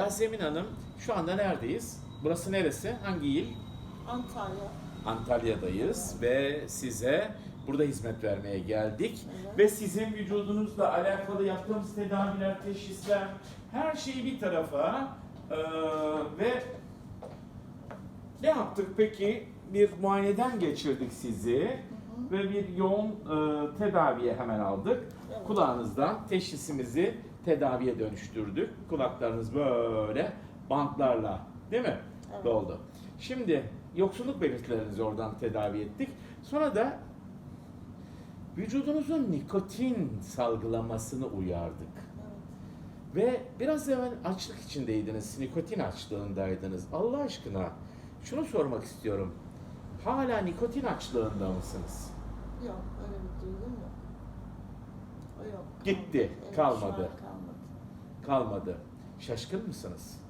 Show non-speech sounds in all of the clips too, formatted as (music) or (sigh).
Yasemin Hanım şu anda neredeyiz? Burası neresi? Hangi il? Antalya. Antalya'dayız ve size burada hizmet vermeye geldik. Evet. Ve sizin vücudunuzla alakalı yaptığımız tedaviler, teşhisler, her şeyi bir tarafa eee, ve ne yaptık peki? Bir muayeneden geçirdik sizi ve bir yoğun eee, tedaviye hemen aldık. Evet. Kulağınızda teşhisimizi tedaviye dönüştürdük. Kulaklarınız böyle bantlarla değil mi? Evet. Doldu. Şimdi yoksulluk belirtilerinizi oradan tedavi ettik. Sonra da vücudunuzun nikotin salgılamasını uyardık. Evet. Ve biraz evvel açlık içindeydiniz, nikotin açlığındaydınız. Allah aşkına şunu sormak istiyorum. Hala nikotin açlığında mısınız? Yok öyle bir duygum yok. Yok. Gitti, Evet, kalmadı. Kalmadı. Kalmadı. Şaşkın mısınız?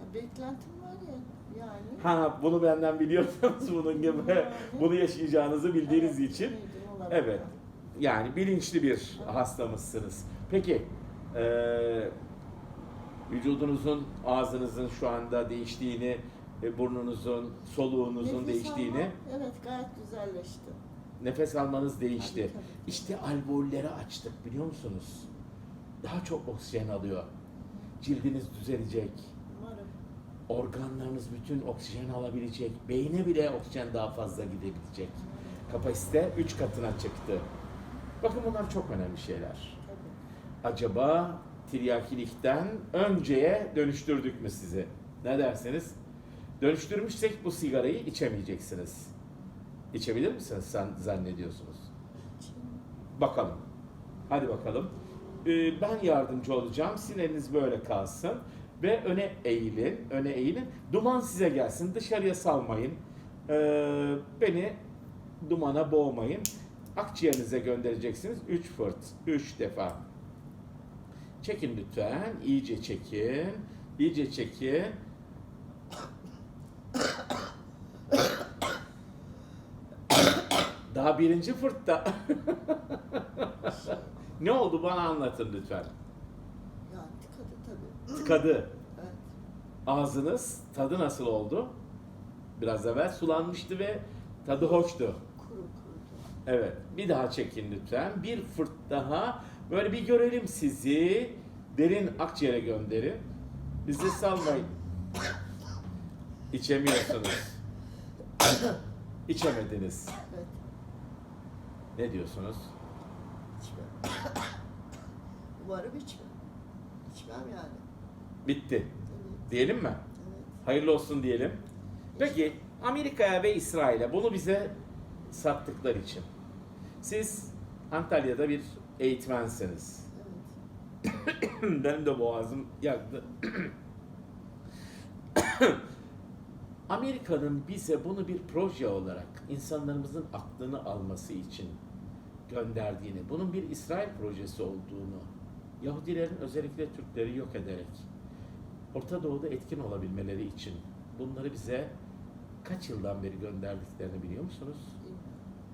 Ya, beklentim var ya yani. Ha bunu benden biliyorsanız (laughs) bunun gibi Yani. bunu yaşayacağınızı bildiğiniz Evet, için. Evet. Yani bilinçli bir hastamızsınız. Peki eee, vücudunuzun ağzınızın şu anda değiştiğini, e, burnunuzun, soluğunuzun Nefes değiştiğini, almam, evet gayet güzelleşti. Nefes almanız değişti. Tabii, tabii. İşte alveolleri açtık biliyor musunuz? Daha çok oksijen alıyor. Cildiniz düzelecek. Umarım. Organlarınız bütün oksijen alabilecek. Beyne bile oksijen daha fazla gidebilecek. Kapasite 3 katına çıktı. Bakın bunlar çok önemli şeyler. Tabii. Acaba tiryakilikten önceye dönüştürdük mü sizi? Ne dersiniz? Dönüştürmüşsek bu sigarayı içemeyeceksiniz. İçebilir misiniz sen zannediyorsunuz? Bakalım. Hadi bakalım. Ee, ben yardımcı olacağım. Sizin eliniz böyle kalsın. Ve öne eğilin. Öne eğilin. Duman size gelsin. Dışarıya salmayın. Ee, beni dumana boğmayın. Akciğerinize göndereceksiniz. 3 fırt. 3 defa. Çekin lütfen. İyice çekin. İyice çekin. Daha birinci fırtta. (laughs) ne oldu bana anlatın lütfen. Ya tıkadı tabii. Tıkadı. Evet. Ağzınız tadı nasıl oldu? Biraz evvel sulanmıştı ve tadı hoştu. Kuru kurudu. Evet. Bir daha çekin lütfen. Bir fırt daha. Böyle bir görelim sizi. Derin akciğere gönderin. Bizi salmayın. İçemiyorsunuz. (coughs) İçemediniz. Evet. Ne diyorsunuz? İçmem. (coughs) Umarım içmem. İçmem yani. Bitti. Evet. Diyelim mi? Evet. Hayırlı olsun diyelim. Peki Amerika'ya ve İsrail'e bunu bize sattıkları için. Siz Antalya'da bir eğitmensiniz. Evet. (coughs) Benim de boğazım yaktı. (coughs) Amerika'nın bize bunu bir proje olarak insanlarımızın aklını alması için gönderdiğini, bunun bir İsrail projesi olduğunu, Yahudilerin özellikle Türkleri yok ederek Orta Doğu'da etkin olabilmeleri için bunları bize kaç yıldan beri gönderdiklerini biliyor musunuz?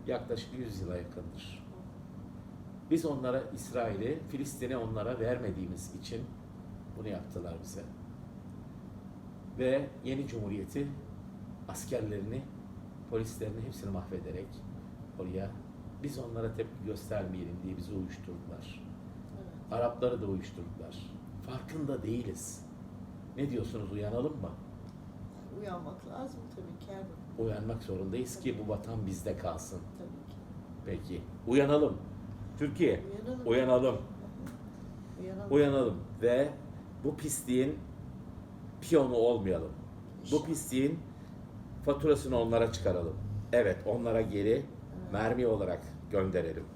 Yaklaşık 100 yıla yakındır. Biz onlara İsrail'i, Filistin'i onlara vermediğimiz için bunu yaptılar bize. Ve yeni cumhuriyeti askerlerini, polislerini hepsini mahvederek oraya biz onlara tepki göstermeyelim diye bizi uyuşturdular. Evet. Arapları da uyuşturdular. Farkında değiliz. Ne diyorsunuz uyanalım mı? Uyanmak lazım tabii ki her. Uyanmak zorundayız ki bu vatan bizde kalsın. Tabii ki. Peki. Uyanalım. Türkiye. Uyanalım. Uyanalım. Uyanalım. Uyanalım ve bu pisliğin piyonu olmayalım. Bu İnşallah. pisliğin faturasını onlara çıkaralım. Evet, onlara geri mermi olarak gönderelim.